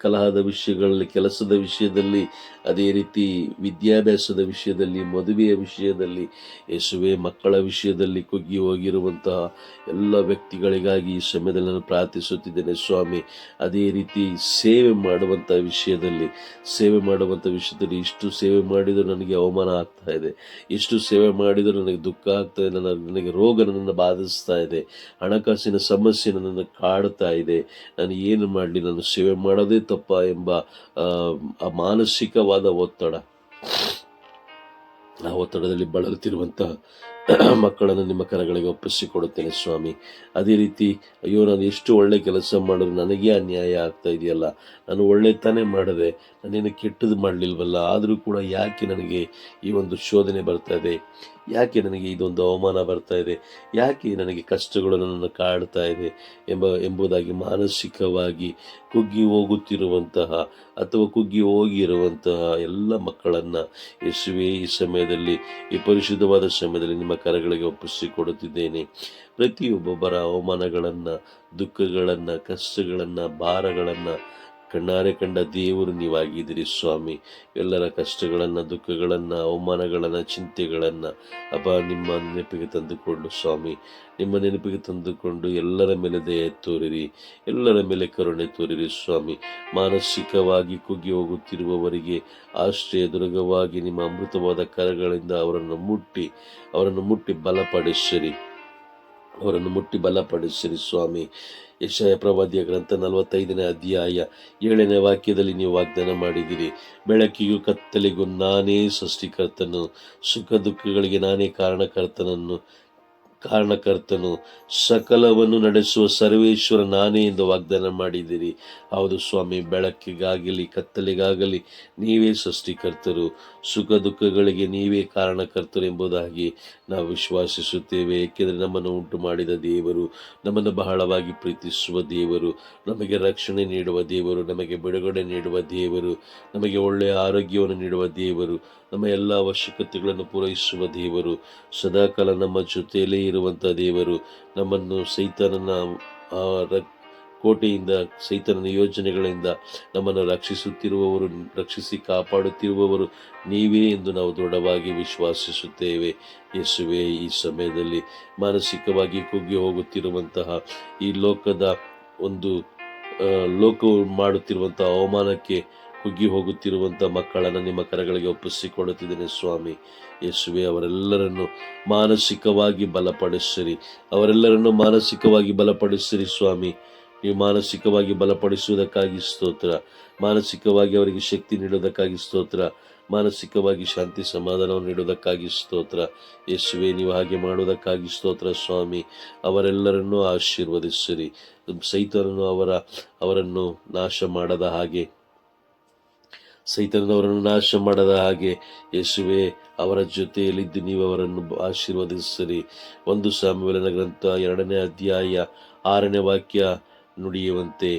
ಕಲಹದ ವಿಷಯಗಳಲ್ಲಿ, ಕೆಲಸದ ವಿಷಯದಲ್ಲಿ, ಅದೇ ರೀತಿ ವಿದ್ಯಾಭ್ಯಾಸದ ವಿಷಯದಲ್ಲಿ, ಮದುವೆಯ ವಿಷಯದಲ್ಲಿ ಯೇಸುವೆ ಮಕ್ಕಳ ವಿಷಯದಲ್ಲಿ ಕುಗ್ಗಿ ಹೋಗಿರುವಂತಹ ಎಲ್ಲ ವ್ಯಕ್ತಿಗಳಿಗಾಗಿ ಈ ಸಮಯದಲ್ಲಿ ನಾನು ಪ್ರಾರ್ಥಿಸುತ್ತಿದ್ದೇನೆ, ಸ್ವಾಮಿ. ಅದೇ ರೀತಿ ಸೇವೆ ಮಾಡುವಂಥ ವಿಷಯದಲ್ಲಿ, ಸೇವೆ ಮಾಡುವಂಥ ವಿಷಯದಲ್ಲಿ ಇಷ್ಟು ಸೇವೆ ಮಾಡಿದರೂ ನನಗೆ ಅವಮಾನ ಆಗ್ತಾ ಇದೆ. ಇಷ್ಟು ಸೇವೆ ಮಾಡಿದರೂ ನನಗೆ ದುಃಖ ಆಗ್ತಾ ಇದೆ, ನನ್ನ, ನನಗೆ ರೋಗ ನನ್ನನ್ನು ಬಾಧಿಸ್ತಾ ಇದೆ, ಹಣಕಾಸಿನ ಸಮಸ್ಯೆ ನನ್ನನ್ನು ಕಾಡ್ತಾ ಇದೆ. ನಾನು ಏನು ಮಾಡಲಿ, ನಾನು ಸೇವೆ ಮಾಡೋದೇ ತಪ್ಪ ಎಂಬ ಆ, ಮಾನಸಿಕವಾದ ಒತ್ತಡ. ಆ ಒತ್ತಡದಲ್ಲಿ ಬಳಲುತ್ತಿರುವಂತಹ ಮಕ್ಕಳನ್ನು ನಿಮ್ಮ ಕರಗಳಿಗೆ ಒಪ್ಪಿಸಿಕೊಡುತ್ತೇನೆ ಸ್ವಾಮಿ. ಅದೇ ರೀತಿ ಅಯ್ಯೋ ನಾನು ಎಷ್ಟು ಒಳ್ಳೆ ಕೆಲಸ ಮಾಡಿದ್ರು ನನಗೆ ಅನ್ಯಾಯ ಆಗ್ತಾ ಇದೆಯಲ್ಲ. ನಾನು ಒಳ್ಳೆ ತಾನೇ ಮಾಡಿದೆ ನಾನೇನು ಕೆಟ್ಟದ್ದು ಮಾಡಲಿಲ್ವಲ್ಲ. ಆದರೂ ಕೂಡ ಯಾಕೆ ನನಗೆ ಈ ಒಂದು ಶೋಧನೆ ಬರ್ತಾ ಇದೆ? ಯಾಕೆ ನನಗೆ ಇದೊಂದು ಅವಮಾನ ಬರ್ತಾ ಇದೆ? ಯಾಕೆ ನನಗೆ ಕಷ್ಟಗಳು ನನ್ನನ್ನು ಕಾಡ್ತಾ ಇದೆ ಎಂಬ, ಎಂಬುದಾಗಿ ಮಾನಸಿಕವಾಗಿ ಕುಗ್ಗಿ ಹೋಗುತ್ತಿರುವಂತಹ ಅಥವಾ ಕುಗ್ಗಿ ಹೋಗಿರುವಂತಹ ಎಲ್ಲ ಮಕ್ಕಳನ್ನು ಯೇಸುವೆ ಈ ಸಮಯದಲ್ಲಿ, ಈ ಪರಿಶುದ್ಧವಾದ ಸಮಯದಲ್ಲಿ ನಿಮ್ಮ ಕರಗಳಿಗೆ ಒಪ್ಪಿಸಿಕೊಡುತ್ತಿದ್ದೇನೆ. ಪ್ರತಿಯೊಬ್ಬೊಬ್ಬರ ಅವಮಾನಗಳನ್ನು, ದುಃಖಗಳನ್ನು, ಕಷ್ಟಗಳನ್ನು, ಭಾರಗಳನ್ನು ಕಣ್ಣಾರೆ ಕಂಡ ದೇವರು ನೀವಾಗಿದ್ದೀರಿ ಸ್ವಾಮಿ. ಎಲ್ಲರ ಕಷ್ಟಗಳನ್ನು, ದುಃಖಗಳನ್ನು, ಅವಮಾನಗಳನ್ನು, ಚಿಂತೆಗಳನ್ನು ಅಬ್ಬ, ನಿಮ್ಮ ನೆನಪಿಗೆ ತಂದುಕೊಂಡು ಸ್ವಾಮಿ. ನಿಮ್ಮ ನೆನಪಿಗೆ ತಂದುಕೊಂಡು ಎಲ್ಲರ ಮೇಲೆ ದಯ ತೋರಿರಿ. ಎಲ್ಲರ ಮೇಲೆ ಕರುಣೆ ತೋರಿರಿ ಸ್ವಾಮಿ. ಮಾನಸಿಕವಾಗಿ ಕುಗ್ಗಿ ಹೋಗುತ್ತಿರುವವರಿಗೆ ಆಶ್ರಯ ದುರ್ಗವಾಗಿ ನಿಮ್ಮ ಅಮೃತವಾದ ಕರಗಳಿಂದ ಅವರನ್ನು ಮುಟ್ಟಿ ಅವರನ್ನು ಮುಟ್ಟಿ ಬಲಪಡಿಸಿರಿ. ಅವರನ್ನು ಮುಟ್ಟಿ ಬಲಪಡಿಸಿರಿ ಸ್ವಾಮಿ. ಯಶಯ ಪ್ರವಾದಿಯ ಗ್ರಂಥ ನಲವತ್ತೈದನೇ ಅಧ್ಯಾಯ ಏಳನೇ ವಾಕ್ಯದಲ್ಲಿ ನೀವು ವಾಗ್ದಾನ ಮಾಡಿದಿರಿ ಬೆಳಕಿಗೂ ಕತ್ತಲಿಗೂ ನಾನೇ ಸೃಷ್ಟಿಕರ್ತನು. ಸುಖ ದುಃಖಗಳಿಗೆ ನಾನೇ ಕಾರಣಕರ್ತನನ್ನು ಕಾರಣಕರ್ತನು ಸಕಲವನ್ನು ನಡೆಸುವ ಸರ್ವೇಶ್ವರ ನಾನೇ ಎಂದು ವಾಗ್ದಾನ ಮಾಡಿದ್ದೀರಿ. ಹೌದು ಸ್ವಾಮಿ, ಬೆಳಕಿಗಾಗಲಿ, ಕತ್ತಲಿಗಾಗಲಿ ನೀವೇ ಸೃಷ್ಟಿಕರ್ತರು. ಸುಖ ದುಃಖಗಳಿಗೆ ನೀವೇ ಕಾರಣಕರ್ತರು ಎಂಬುದಾಗಿ ನಾವು ವಿಶ್ವಾಸಿಸುತ್ತೇವೆ. ಏಕೆಂದರೆ ನಮ್ಮನ್ನು ಉಂಟು ಮಾಡಿದ ದೇವರು, ನಮ್ಮನ್ನು ಬಹಳವಾಗಿ ಪ್ರೀತಿಸುವ ದೇವರು, ನಮಗೆ ರಕ್ಷಣೆ ನೀಡುವ ದೇವರು, ನಮಗೆ ಬಿಡುಗಡೆ ನೀಡುವ ದೇವರು, ನಮಗೆ ಒಳ್ಳೆಯ ಆರೋಗ್ಯವನ್ನು ನೀಡುವ ದೇವರು, ನಮ್ಮ ಎಲ್ಲ ಅವಶ್ಯಕತೆಗಳನ್ನು ಪೂರೈಸುವ ದೇವರು. ಸದಾಕಾಲ ನಮ್ಮ ಜೊತೆಯಲ್ಲೇ ಇರುವಂಥ ದೇವರು ನಮ್ಮನ್ನು ಸೈತಾನನ ಆ, ರ- ಕೋಟೆಯಿಂದ ಸೈತನ ಯೋಜನೆಗಳಿಂದ ನಮ್ಮನ್ನು ರಕ್ಷಿಸುತ್ತಿರುವವರು ರಕ್ಷಿಸಿ ಕಾಪಾಡುತ್ತಿರುವವರು ನೀವೇ ಎಂದು ನಾವು ದೃಢವಾಗಿ ವಿಶ್ವಾಸಿಸುತ್ತೇವೆ. ಯೇಸುವೆ ಈ ಸಮಯದಲ್ಲಿ ಮಾನಸಿಕವಾಗಿ ಕುಗ್ಗಿ ಹೋಗುತ್ತಿರುವಂತಹ ಈ ಲೋಕದ ಒಂದು ಲೋಕವು ಮಾಡುತ್ತಿರುವಂತಹ ಅವಮಾನಕ್ಕೆ ಕುಗ್ಗಿ ಹೋಗುತ್ತಿರುವಂಥ ಮಕ್ಕಳನ್ನು ನಿಮ್ಮ ಕರಗಳಿಗೆ ಒಪ್ಪಿಸಿಕೊಡುತ್ತಿದ್ದೇನೆ ಸ್ವಾಮಿ. ಯೇಸುವೆ, ಅವರೆಲ್ಲರನ್ನು ಮಾನಸಿಕವಾಗಿ ಬಲಪಡಿಸಿರಿ. ಅವರೆಲ್ಲರನ್ನು ಮಾನಸಿಕವಾಗಿ ಬಲಪಡಿಸಿರಿ ಸ್ವಾಮಿ. ನೀವು ಮಾನಸಿಕವಾಗಿ ಬಲಪಡಿಸುವುದಕ್ಕಾಗಿ ಸ್ತೋತ್ರ. ಮಾನಸಿಕವಾಗಿ ಅವರಿಗೆ ಶಕ್ತಿ ನೀಡುವುದಕ್ಕಾಗಿ ಸ್ತೋತ್ರ. ಮಾನಸಿಕವಾಗಿ ಶಾಂತಿ ಸಮಾಧಾನವನ್ನು ನೀಡುವುದಕ್ಕಾಗಿ ಸ್ತೋತ್ರ. ಯೇಸುವೆ, ನೀವು ಹಾಗೆ ಮಾಡುವುದಕ್ಕಾಗಿ ಸ್ತೋತ್ರ ಸ್ವಾಮಿ. ಅವರೆಲ್ಲರನ್ನೂ ಆಶೀರ್ವದಿಸಿರಿ. ಸೈತನನ್ನು ಅವರ ಅವರನ್ನು ನಾಶ ಮಾಡದ ಹಾಗೆ ಸೈತನವರನ್ನು ನಾಶ ಮಾಡದ ಹಾಗೆ ಯೇಸುವೆ, ಅವರ ಜೊತೆಯಲ್ಲಿದ್ದು ನೀವು ಅವರನ್ನು ಆಶೀರ್ವದಿಸಿರಿ. ಒಂದು ಸಾಮುವೇಲನ ಗ್ರಂಥ ಎರಡನೇ ಅಧ್ಯಾಯ ಆರನೇ ವಾಕ್ಯ ನುಡಿಯುವಂತೆ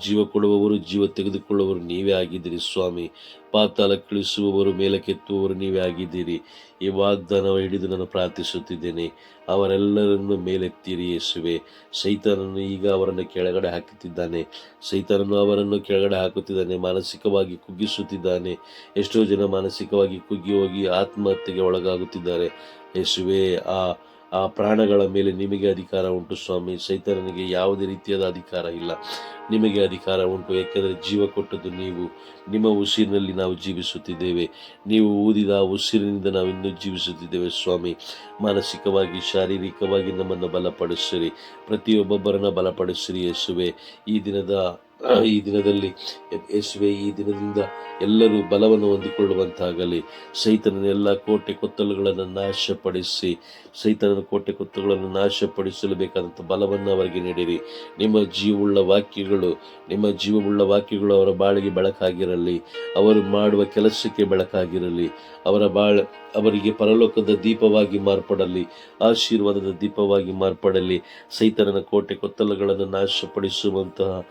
ಜೀವ ಕೊಡುವವರು, ಜೀವ ತೆಗೆದುಕೊಳ್ಳುವವರು ನೀವೇ ಆಗಿದ್ದೀರಿ ಸ್ವಾಮಿ. ಪಾತಾಳ ಕಳಿಸುವವರು ಮೇಲಕ್ಕೆತ್ತುವವರು ನೀವೇ ಆಗಿದ್ದೀರಿ. ಈ ವಾಗ್ದಾನ ಹಿಡಿದು ನಾನು ಪ್ರಾರ್ಥಿಸುತ್ತಿದ್ದೇನೆ. ಅವರೆಲ್ಲರನ್ನು ಮೇಲೆತ್ತಿರಿ ಯೇಸುವೆ. ಸೈತಾನನು ಈಗ ಅವರನ್ನು ಕೆಳಗಡೆ ಹಾಕುತ್ತಿದ್ದಾನೆ. ಸೈತಾನನು ಅವರನ್ನು ಕೆಳಗಡೆ ಹಾಕುತ್ತಿದ್ದಾನೆ. ಮಾನಸಿಕವಾಗಿ ಕುಗ್ಗಿಸುತ್ತಿದ್ದಾನೆ. ಎಷ್ಟೋ ಜನ ಮಾನಸಿಕವಾಗಿ ಕುಗ್ಗಿ ಹೋಗಿ ಆತ್ಮಹತ್ಯೆಗೆ ಒಳಗಾಗುತ್ತಿದ್ದಾರೆ. ಯೇಸುವೆ, ಆ ಆ ಪ್ರಾಣಗಳ ಮೇಲೆ ನಿಮಗೆ ಅಧಿಕಾರ ಉಂಟು ಸ್ವಾಮಿ. ಸೈತಾನನಿಗೆ ಯಾವುದೇ ರೀತಿಯಾದ ಅಧಿಕಾರ ಇಲ್ಲ. ನಿಮಗೆ ಅಧಿಕಾರ ಉಂಟು. ಏಕೆಂದರೆ ಜೀವ ಕೊಟ್ಟದ್ದು ನೀವು. ನಿಮ್ಮ ಉಸಿರಿನಲ್ಲಿ ನಾವು ಜೀವಿಸುತ್ತಿದ್ದೇವೆ. ನೀವು ಊದಿದ ಉಸಿರಿನಿಂದ ನಾವು ಇನ್ನೂ ಜೀವಿಸುತ್ತಿದ್ದೇವೆ ಸ್ವಾಮಿ. ಮಾನಸಿಕವಾಗಿ, ಶಾರೀರಿಕವಾಗಿ ನಮ್ಮನ್ನು ಬಲಪಡಿಸಿರಿ. ಪ್ರತಿಯೊಬ್ಬೊಬ್ಬರನ್ನು ಬಲಪಡಿಸಿರಿ ಯೇಸುವೆ. ಈ ದಿನದ ಈ ದಿನದಲ್ಲಿ ಯೇಸುವೆ, ಈ ದಿನದಿಂದ ಎಲ್ಲರೂ ಬಲವನ್ನು ಹೊಂದಿಕೊಳ್ಳುವಂತಾಗಲಿ. ಸೈತನ ಎಲ್ಲ ಕೋಟೆ ಕೊತ್ತಲುಗಳನ್ನು ನಾಶಪಡಿಸಿ ಸೈತನ ಕೋಟೆ ಕೊತ್ತಲುಗಳನ್ನು ನಾಶಪಡಿಸಲು ಬೇಕಾದಂಥ ಬಲವನ್ನು ಅವರಿಗೆ ನೀಡಿರಿ. ನಿಮ್ಮ ಜೀವವುಳ್ಳ ವಾಕ್ಯಗಳು, ನಿಮ್ಮ ಜೀವವುಳ್ಳ ವಾಕ್ಯಗಳು ಅವರ ಬಾಳಿಗೆ ಬೆಳಕಾಗಿರಲಿ, ಅವರು ಮಾಡುವ ಕೆಲಸಕ್ಕೆ ಬೆಳಕಾಗಿರಲಿ, ಅವರ ಬಾಳ, ಅವರಿಗೆ ಪರಲೋಕದ ದೀಪವಾಗಿ ಮಾರ್ಪಡಲಿ, ಆಶೀರ್ವಾದದ ದೀಪವಾಗಿ ಮಾರ್ಪಡಲಿ ಸೈತನ ಕೋಟೆ ಕೊತ್ತಲುಗಳನ್ನು ನಾಶಪಡಿಸುವಂತಹ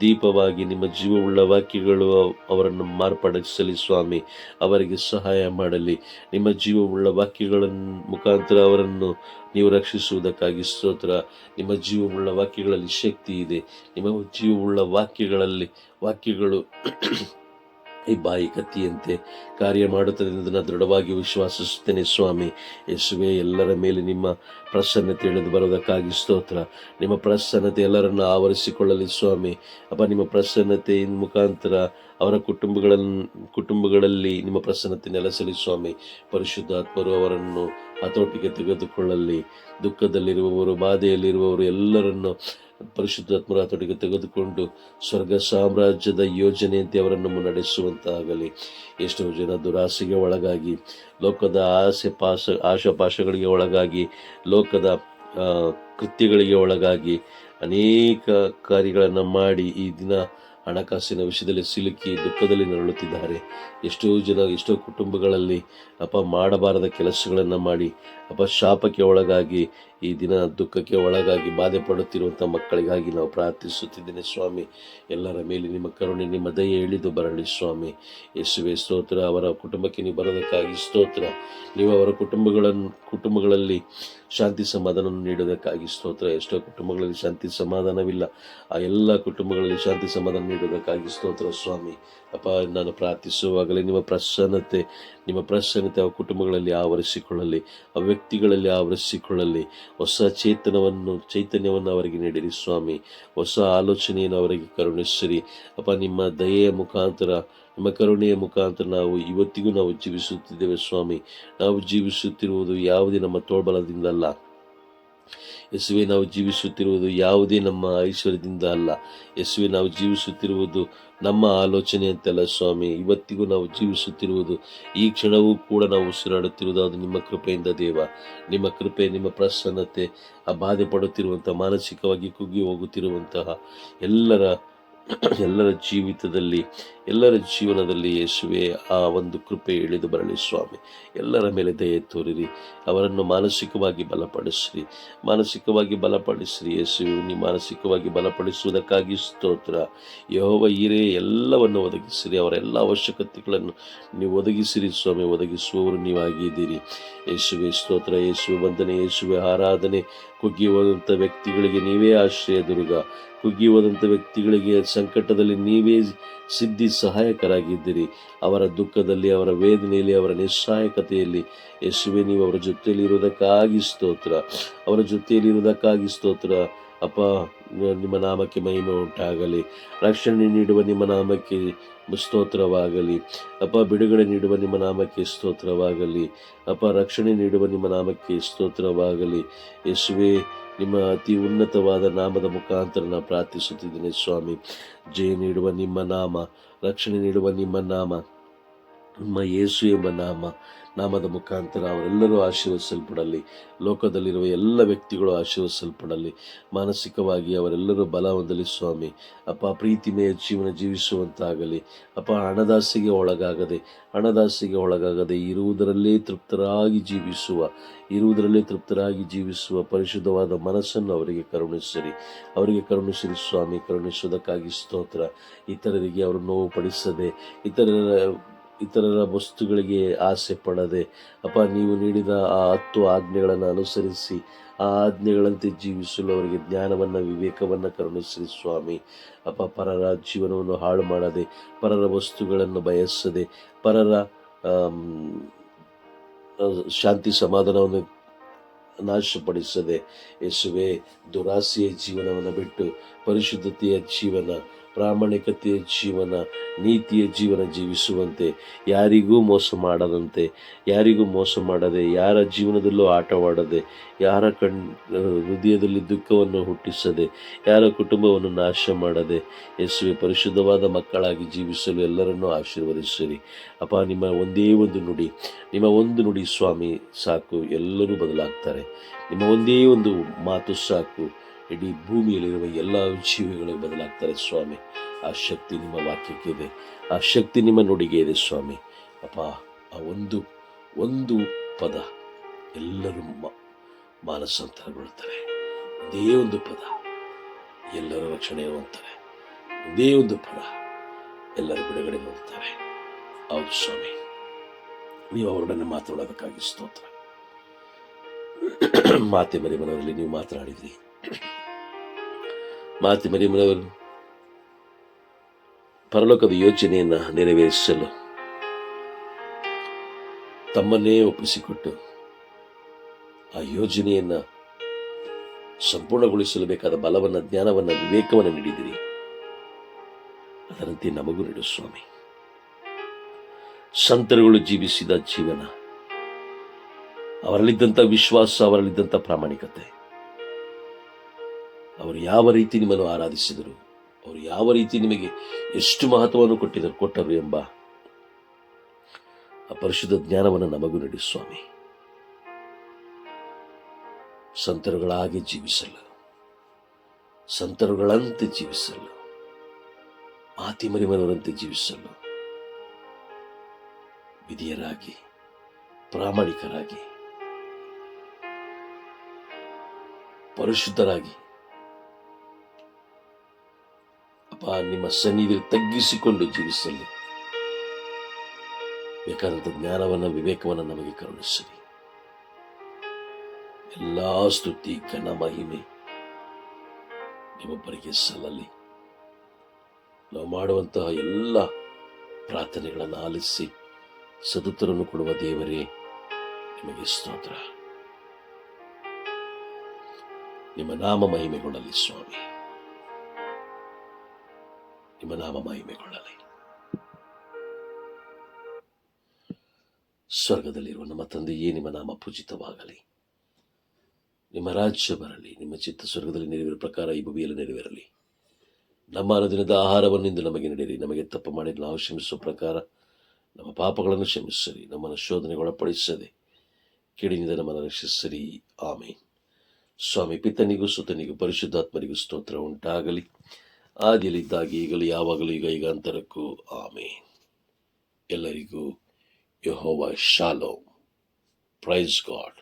ದೀಪ ದೀಪವಾಗಿ ನಿಮ್ಮ ಜೀವವುಳ್ಳ ವಾಕ್ಯಗಳು ಅವರನ್ನು ಮಾರ್ಪಡಿಸಲಿ ಸ್ವಾಮಿ. ಅವರಿಗೆ ಸಹಾಯ ಮಾಡಲಿ. ನಿಮ್ಮ ಜೀವವುಳ್ಳ ವಾಕ್ಯಗಳ ಮುಖಾಂತರ ಅವರನ್ನು ನೀವು ರಕ್ಷಿಸುವುದಕ್ಕಾಗಿ ಸ್ತೋತ್ರ. ನಿಮ್ಮ ಜೀವವುಳ್ಳ ವಾಕ್ಯಗಳಲ್ಲಿ ಶಕ್ತಿ ಇದೆ. ನಿಮ್ಮ ಜೀವವುಳ್ಳ ವಾಕ್ಯಗಳಲ್ಲಿ ವಾಕ್ಯಗಳು ಈ ಬಾಯಿ ಕತ್ತಿಯಂತೆ ಕಾರ್ಯ ಮಾಡುತ್ತದೆ ಎಂದು ದೃಢವಾಗಿ ವಿಶ್ವಾಸಿಸುತ್ತೇನೆ, ಸ್ವಾಮಿ. ಯೇಸುವೆ, ಎಲ್ಲರ ಮೇಲೆ ನಿಮ್ಮ ಪ್ರಸನ್ನತೆ ಇಳಿದು ಬರೋದಕ್ಕಾಗಿ ಸ್ತೋತ್ರ. ನಿಮ್ಮ ಪ್ರಸನ್ನತೆ ಎಲ್ಲರನ್ನು ಆವರಿಸಿಕೊಳ್ಳಲಿ, ಸ್ವಾಮಿ. ಅಪ್ಪ, ನಿಮ್ಮ ಪ್ರಸನ್ನತೆ ಮುಖಾಂತರ ಅವರ ಕುಟುಂಬಗಳನ್ನು ಕುಟುಂಬಗಳಲ್ಲಿ ನಿಮ್ಮ ಪ್ರಸನ್ನತೆ ನೆಲೆಸಲಿ, ಸ್ವಾಮಿ. ಪರಿಶುದ್ಧಾತ್ಮರು ಅವರನ್ನು ಹತೋಟಿಗೆ ತೆಗೆದುಕೊಳ್ಳಲಿ. ದುಃಖದಲ್ಲಿರುವವರು, ಬಾಧೆಯಲ್ಲಿರುವವರು ಎಲ್ಲರನ್ನು ಪರಿಶುದ್ಧಾತ್ಮರ ಹತೋಟಿಗೆ ತೆಗೆದುಕೊಂಡು ಸ್ವರ್ಗ ಸಾಮ್ರಾಜ್ಯದ ಯೋಜನೆಯಂತೆ ಅವರನ್ನು ಮುನ್ನಡೆಸುವಂತಾಗಲಿ. ಎಷ್ಟೋ ಜನ ದುರಾಸೆಗೆ ಒಳಗಾಗಿ, ಲೋಕದ ಆಸೆ ಪಾಸ, ಆಶಾಪಾಶಗಳಿಗೆ ಒಳಗಾಗಿ, ಲೋಕದ ಕೃತ್ಯಗಳಿಗೆ ಒಳಗಾಗಿ ಅನೇಕ ಕಾರ್ಯಗಳನ್ನು ಮಾಡಿ ಈ ದಿನ ಹಣಕಾಸಿನ ವಿಷಯದಲ್ಲಿ ಸಿಲುಕಿ ದುಃಖದಲ್ಲಿ ನರಳುತ್ತಿದ್ದಾರೆ. ಎಷ್ಟೋ ಜನ, ಎಷ್ಟೋ ಕುಟುಂಬಗಳಲ್ಲಿ ಅಪ್ಪ ಮಾಡಬಾರದ ಕೆಲಸಗಳನ್ನು ಮಾಡಿ ಅಪ್ಪ ಶಾಪಕ್ಕೆ ಒಳಗಾಗಿ, ಈ ದಿನ ದುಃಖಕ್ಕೆ ಒಳಗಾಗಿ ಬಾಧೆ ಪಡುತ್ತಿರುವಂಥ ಮಕ್ಕಳಿಗಾಗಿ ನಾವು ಪ್ರಾರ್ಥಿಸುತ್ತಿದ್ದೇನೆ ಸ್ವಾಮಿ. ಎಲ್ಲರ ಮೇಲೆ ನಿಮ್ಮ ಕರುಣೆ, ನಿಮ್ಮ ದಯೆ ಇಳಿದು ಬರಲಿ ಸ್ವಾಮಿ. ಯಶುವೆ ಸ್ತೋತ್ರ. ಅವರ ಕುಟುಂಬಕ್ಕೆ ನೀವು ಬರೋದಕ್ಕಾಗಿ ಸ್ತೋತ್ರ. ನೀವು ಅವರ ಕುಟುಂಬಗಳನ್ನು, ಕುಟುಂಬಗಳಲ್ಲಿ ಶಾಂತಿ ಸಮಾಧಾನವನ್ನು ನೀಡೋದಕ್ಕಾಗಿ ಸ್ತೋತ್ರ. ಎಷ್ಟೋ ಕುಟುಂಬಗಳಲ್ಲಿ ಶಾಂತಿ ಸಮಾಧಾನವಿಲ್ಲ. ಆ ಎಲ್ಲ ಕುಟುಂಬಗಳಲ್ಲಿ ಶಾಂತಿ ಸಮಾಧಾನ ನೀಡೋದಕ್ಕಾಗಿ ಸ್ತೋತ್ರ ಸ್ವಾಮಿ. ಅಪ್ಪ, ನಾನು ಪ್ರಾರ್ಥಿಸುವಾಗಲೇ ನಿಮ್ಮ ಪ್ರಸನ್ನತೆ ನಿಮ್ಮ ಪ್ರಸನ್ನತೆ ಆ ಕುಟುಂಬಗಳಲ್ಲಿ ಆವರಿಸಿಕೊಳ್ಳಲಿ. ಆ ವ್ಯಕ್ತಿಗಳಲ್ಲಿ ಆವರಿಸಿಕೊಳ್ಳಲಿ ಹೊಸ ಚೇತನವನ್ನು, ಚೈತನ್ಯವನ್ನು ಅವರಿಗೆ ನೀಡಿರಿ ಸ್ವಾಮಿ. ಹೊಸ ಆಲೋಚನೆಯನ್ನು ಅವರಿಗೆ ಕರುಣಿಸಿರಿ ಅಪ್ಪ, ನಿಮ್ಮ ದಯೆಯ ಮುಖಾಂತರ, ನಿಮ್ಮ ಕರುಣೆಯ ಮುಖಾಂತರ ನಾವು ಇವತ್ತಿಗೂ ನಾವು ಜೀವಿಸುತ್ತಿದ್ದೇವೆ ಸ್ವಾಮಿ. ನಾವು ಜೀವಿಸುತ್ತಿರುವುದು ಯಾವುದೇ ನಮ್ಮ ತೋಳ್ಬಲದಿಂದಲ್ಲ. ಯೇಸುವೆ, ನಾವು ಜೀವಿಸುತ್ತಿರುವುದು ಯಾವುದೇ ನಮ್ಮ ಐಶ್ವರ್ಯದಿಂದ ಅಲ್ಲ. ಯಸುವೆ, ನಾವು ಜೀವಿಸುತ್ತಿರುವುದು ನಮ್ಮ ಆಲೋಚನೆ ಅಂತಲ್ಲ ಸ್ವಾಮಿ. ಇವತ್ತಿಗೂ ನಾವು ಜೀವಿಸುತ್ತಿರುವುದು ಈ ಕ್ಷಣವೂ ಕೂಡ ನಾವು ಉಸಿರಾಡುತ್ತಿರುವುದು. ಅದು ನಿಮ್ಮ ಕೃಪೆಯಿಂದ ದೇವ. ನಿಮ್ಮ ಕೃಪೆ, ನಿಮ್ಮ ಪ್ರಸನ್ನತೆ, ಆ ಬಾಧೆ ಪಡುತ್ತಿರುವಂತಹ, ಮಾನಸಿಕವಾಗಿ ಕುಗ್ಗಿ ಹೋಗುತ್ತಿರುವಂತಹ ಎಲ್ಲರ ಎಲ್ಲರ ಜೀವಿತದಲ್ಲಿ, ಎಲ್ಲರ ಜೀವನದಲ್ಲಿ ಯೇಸುವೆ ಆ ಒಂದು ಕೃಪೆ ಇಳಿದು ಬರಲಿ ಸ್ವಾಮಿ. ಎಲ್ಲರ ಮೇಲೆ ದಯೆ ತೋರಿರಿ. ಅವರನ್ನು ಮಾನಸಿಕವಾಗಿ ಬಲಪಡಿಸ್ರಿ. ಮಾನಸಿಕವಾಗಿ ಬಲಪಡಿಸ್ರಿ ಯೇಸುವೆ ನೀವು ಮಾನಸಿಕವಾಗಿ ಬಲಪಡಿಸುವುದಕ್ಕಾಗಿ ಸ್ತೋತ್ರ. ಯಹೋವ ಈರೇ ಎಲ್ಲವನ್ನು ಒದಗಿಸಿರಿ. ಅವರ ಎಲ್ಲ ಅವಶ್ಯಕತೆಗಳನ್ನು ನೀವು ಒದಗಿಸಿರಿ ಸ್ವಾಮಿ. ಒದಗಿಸುವವರು ನೀವಾಗಿದ್ದೀರಿ. ಯೇಸುವೆ ಸ್ತೋತ್ರ, ಯೇಸುವೆ ವಂದನೆ, ಯೇಸುವೆ ಆರಾಧನೆ. ಕುಗ್ಗಿ ಹೋದಂಥ ವ್ಯಕ್ತಿಗಳಿಗೆ ನೀವೇ ಆಶ್ರಯ ದುರ್ಗ. ಕುಗ್ಗಿ ವ್ಯಕ್ತಿಗಳಿಗೆ ಸಂಕಟದಲ್ಲಿ ನೀವೇ ಸಿದ್ಧಿ ಸಹಾಯಕರಾಗಿದ್ದೀರಿ. ಅವರ ದುಃಖದಲ್ಲಿ, ಅವರ ವೇದನೆಯಲ್ಲಿ, ಅವರ ನಿಸ್ಸಹಾಯಕತೆಯಲ್ಲಿ ಯಶುವೆ ನೀವು ಅವರ ಜೊತೆಯಲ್ಲಿ ಇರುವುದಕ್ಕಾಗಿ ಸ್ತೋತ್ರ. ಅವರ ಜೊತೆಯಲ್ಲಿ ಇರುವುದಕ್ಕಾಗಿ ಸ್ತೋತ್ರ. ಅಪ್ಪ ನಿಮ್ಮ ನಾಮಕ್ಕೆ ಮಹಿಮೆ ಉಂಟಾಗಲಿ. ರಕ್ಷಣೆ ನೀಡುವ ನಿಮ್ಮ ನಾಮಕ್ಕೆ ಸ್ತೋತ್ರವಾಗಲಿ. ಅಪ್ಪ, ಬಿಡುಗಡೆ ನೀಡುವ ನಿಮ್ಮ ನಾಮಕ್ಕೆ ಸ್ತೋತ್ರವಾಗಲಿ. ಅಪ್ಪ, ರಕ್ಷಣೆ ನೀಡುವ ನಿಮ್ಮ ನಾಮಕ್ಕೆ ಸ್ತೋತ್ರವಾಗಲಿ. ಯೇಸುವೆ, ನಿಮ್ಮ ಅತಿ ಉನ್ನತವಾದ ನಾಮದ ಮುಖಾಂತರ ನಾನು ಪ್ರಾರ್ಥಿಸುತ್ತಿದ್ದೇನೆ ಸ್ವಾಮಿ. ಜಯ ನೀಡುವ ನಿಮ್ಮ ನಾಮ, ರಕ್ಷಣೆ ನೀಡುವ ನಿಮ್ಮ ನಾಮ. ನಿಮ್ಮ ಯೇಸು ಎಂಬ ನಾಮ, ನಾಮದ ಮುಖಾಂತರ ಅವರೆಲ್ಲರೂ ಆಶೀರ್ವದಿಸಲ್ಪಡಲಿ. ಲೋಕದಲ್ಲಿರುವ ಎಲ್ಲ ವ್ಯಕ್ತಿಗಳು ಆಶೀರ್ವದಿಸಲ್ಪಡಲಿ. ಮಾನಸಿಕವಾಗಿ ಅವರೆಲ್ಲರೂ ಬಲ ಹೊಂದಲಿ ಸ್ವಾಮಿ. ಅಪ್ಪ, ಪ್ರೀತಿಮೆಯ ಜೀವನ ಜೀವಿಸುವಂತಾಗಲಿ. ಅಪ್ಪ, ಹಣದಾಸಿಗೆ ಒಳಗಾಗದೆ ಹಣದಾಸಿಗೆ ಒಳಗಾಗದೆ ಇರುವುದರಲ್ಲೇ ತೃಪ್ತರಾಗಿ ಜೀವಿಸುವ, ಇರುವುದರಲ್ಲೇ ತೃಪ್ತರಾಗಿ ಜೀವಿಸುವ ಪರಿಶುದ್ಧವಾದ ಮನಸ್ಸನ್ನು ಅವರಿಗೆ ಕರುಣಿಸಿರಿ. ಅವರಿಗೆ ಕರುಣಿಸಿರಿ ಸ್ವಾಮಿ, ಕರುಣಿಸುವುದಕ್ಕಾಗಿ ಸ್ತೋತ್ರ. ಇತರರಿಗೆ ಅವರು ನೋವು ಪಡಿಸದೆ, ಇತರರ ಇತರರ ವಸ್ತುಗಳಿಗೆ ಆಸೆ ಪಡದೆ, ಅಪ್ಪ, ನೀವು ನೀಡಿದ ಆ ಹತ್ತು ಆಜ್ಞೆಗಳನ್ನು ಅನುಸರಿಸಿ, ಆ ಆಜ್ಞೆಗಳಂತೆ ಜೀವಿಸಲು ಅವರಿಗೆ ಜ್ಞಾನವನ್ನು, ವಿವೇಕವನ್ನು ಕರುಣಿಸಿರಿ ಸ್ವಾಮಿ. ಅಪ್ಪ, ಪರರ ಜೀವನವನ್ನು ಹಾಳು ಮಾಡದೆ ಪರರ ವಸ್ತುಗಳನ್ನು ಬಯಸದೆ, ಪರರ ಶಾಂತಿ ಸಮಾಧಾನವನ್ನು ನಾಶಪಡಿಸದೆ, ಯೇಸುವೆ, ದುರಾಸೆಯ ಜೀವನವನ್ನು ಬಿಟ್ಟು ಪರಿಶುದ್ಧತೆಯ ಜೀವನ ಪ್ರಾಮಾಣಿಕತೆಯ ಜೀವನ, ನೀತಿಯ ಜೀವನ ಜೀವಿಸುವಂತೆ, ಯಾರಿಗೂ ಮೋಸ ಮಾಡದಂತೆ, ಯಾರಿಗೂ ಮೋಸ ಮಾಡದೆ, ಯಾರ ಜೀವನದಲ್ಲೂ ಆಟವಾಡದೆ, ಯಾರ ಕಣ್ ಹೃದಯದಲ್ಲಿ ದುಃಖವನ್ನು ಹುಟ್ಟಿಸದೆ, ಯಾರ ಕುಟುಂಬವನ್ನು ನಾಶ ಮಾಡದೆ ಯಶಸ್ವಿ ಪರಿಶುದ್ಧವಾದ ಮಕ್ಕಳಾಗಿ ಜೀವಿಸಲು ಎಲ್ಲರನ್ನೂ ಆಶೀರ್ವದಿಸಿರಿ. ಅಪ್ಪ ನಿಮ್ಮ ಒಂದೇ ಒಂದು ನುಡಿ, ನಿಮ್ಮ ಒಂದು ನುಡಿ ಸ್ವಾಮಿ ಸಾಕು, ಎಲ್ಲರೂ ಬದಲಾಗ್ತಾರೆ. ನಿಮ್ಮ ಒಂದೇ ಒಂದು ಮಾತು ಸಾಕು. ಇಡೀ ಭೂಮಿಯಲ್ಲಿರುವ ಎಲ್ಲ ಜೀವಿಗಳು ಬದಲಾಗ್ತಾರೆ ಸ್ವಾಮಿ. ಆ ಶಕ್ತಿ ನಿಮ್ಮ ವಾಕ್ಯಕ್ಕೆ ಇದೆ. ಆ ಶಕ್ತಿ ನಿಮ್ಮ ನುಡಿಗೆ ಇದೆ ಸ್ವಾಮಿ. ಅಪ್ಪ, ಆ ಒಂದು ಒಂದು ಪದ ಎಲ್ಲರೂ ಮಾನಸಾಂತರಗೊಳ್ತಾರೆ ಒಂದೇ ಒಂದು ಪದ ಎಲ್ಲರ ರಕ್ಷಣೆ ಹೊಂತಾರೆ ಒಂದೇ ಒಂದು ಪದ ಎಲ್ಲರ ಬಿಡುಗಡೆ ಹೊಂದುತ್ತಾರೆ. ಹೌದು ಸ್ವಾಮಿ. ನೀವು ಅವರೊಡನೆ ಮಾತನಾಡೋದಕ್ಕಾಗಿ ಸ್ತೋತ್ರ. ಮಾತೆ ಮರಿಮನವರಲ್ಲಿ ನೀವು ಮಾತನಾಡಿದ್ರಿ. ಮಾತೆ ಮರಿಮನವರು ಪರಲೋಕದ ಯೋಜನೆಯನ್ನ ನೆರವೇರಿಸಲು ತಮ್ಮನ್ನೇ ಒಪ್ಪಿಸಿಕೊಟ್ಟು ಆ ಯೋಜನೆಯನ್ನ ಸಂಪೂರ್ಣಗೊಳಿಸಲು ಬೇಕಾದ ಬಲವನ್ನ, ಜ್ಞಾನವನ್ನ, ವಿವೇಕವನ್ನು ನೀಡಿದಿರಿ. ಅದರಂತೆ ನಮಗೂ ನೀಡು ಸ್ವಾಮಿ. ಸಂತರುಗಳು ಜೀವಿಸಿದ ಜೀವನ, ಅವರಲ್ಲಿದ್ದಂಥ ವಿಶ್ವಾಸ, ಅವರಲ್ಲಿದ್ದಂಥ ಪ್ರಾಮಾಣಿಕತೆ. ಅವರು ಯಾವ ರೀತಿ ನಿಮ್ಮನ್ನು ಆರಾಧಿಸಿದರು? ಅವರು ಯಾವ ರೀತಿ ನಿಮಗೆ ಎಷ್ಟು ಮಹತ್ವವನ್ನು ಕೊಟ್ಟಿದ್ದರು ಕೊಟ್ಟರು ಎಂಬ ಆ ಪರಿಶುದ್ಧ ಜ್ಞಾನವನ್ನು ನಮಗೂ ನೀಡಿ ಸ್ವಾಮಿ. ಸಂತರುಗಳಾಗಿ ಜೀವಿಸಲು, ಸಂತರುಗಳಂತೆ ಜೀವಿಸಲು ಮಾತಿ ಮರಿಮನವರಂತೆ ಜೀವಿಸಲು, ವಿಧಿಯರಾಗಿ, ಪ್ರಾಮಾಣಿಕರಾಗಿ, ಪರಿಶುದ್ಧರಾಗಿ ಅಪ್ಪ, ನಿಮ್ಮ ಸನ್ನಿಧಿಯಲ್ಲಿ ತಗ್ಗಿಸಿಕೊಂಡು ಜೀವಿಸಲಿ. ಬೇಕಾದಂಥ ಜ್ಞಾನವನ್ನು, ವಿವೇಕವನ್ನು ನಮಗೆ ಕರುಣಿಸಲಿ ಎಲ್ಲ ಸ್ತುತಿ, ಘನ ಮಹಿಮೆ ನಿಮ್ಮೊಬ್ಬರಿಗೆ ಸಲ್ಲಲಿ. ನಾವು ಮಾಡುವಂತಹ ಎಲ್ಲ ಪ್ರಾರ್ಥನೆಗಳನ್ನು ಆಲಿಸಿ ಸದುತ್ತರನ್ನು ಕೊಡುವ ದೇವರೇ, ನಿಮಗೆ ಸ್ತೋತ್ರ. ನಿಮ್ಮ ನಾಮ ಮಹಿಮೆಗೊಳ್ಳಲಿ ಸ್ವಾಮಿ. ನಿಮ್ಮ ನಾಮ ಮಹಿಮೆಗೊಳ್ಳಲಿ. ಸ್ವರ್ಗದಲ್ಲಿರುವ ನಮ್ಮ ತಂದೆಯೇ ನಿಮ್ಮ ನಾಮ ಪೂಜಿತವಾಗಲಿ. ನಿಮ್ಮ ರಾಜ್ಯ ಬರಲಿ, ನಿಮ್ಮ ಚಿತ್ತ ಸ್ವರ್ಗದಲ್ಲಿ ನೆರವೇರುವ ಪ್ರಕಾರ ಈ ಭೂಮಿಯಲ್ಲಿ ನೆರವೇರಲಿ. ನಮ್ಮ ಅನುದಿನದ ಆಹಾರವನ್ನು ಇಂದು ನಮಗೆ ನೀಡಿರಿ, ನಮಗೆ ತಪ್ಪು ಮಾಡಿ ನಾವು ಕ್ಷಮಿಸುವ ಪ್ರಕಾರ ನಮ್ಮ ಪಾಪಗಳನ್ನು ಕ್ಷಮಿಸಿರಿ, ನಮ್ಮನ್ನು ಶೋಧನೆಗೆ ಒಳಪಡಿಸದೆ ಕೇಡಿನಿಂದ ನಮ್ಮನ್ನು ರಕ್ಷಿಸಿರಿ. ಆಮೇನ್. ಸ್ವಾಮಿ, ಪಿತನಿಗೂ ಸುತನಿಗೂ ಪರಿಶುದ್ಧಾತ್ಮರಿಗೂ ಸ್ತೋತ್ರ ಉಂಟಾಗಲಿ. ಆದಿಯಲ್ಲಿದ್ದಾಗ ಈಗಲೂ ಯಾವಾಗಲೂ ಈಗ ಈಗ ಅಂತರಕ್ಕೂ ಆಮೆ ಎಲ್ಲರಿಗೂ ಯಹೋವ ಶಾಲೋ ಪ್ರೈಸ್ ಗಾಡ್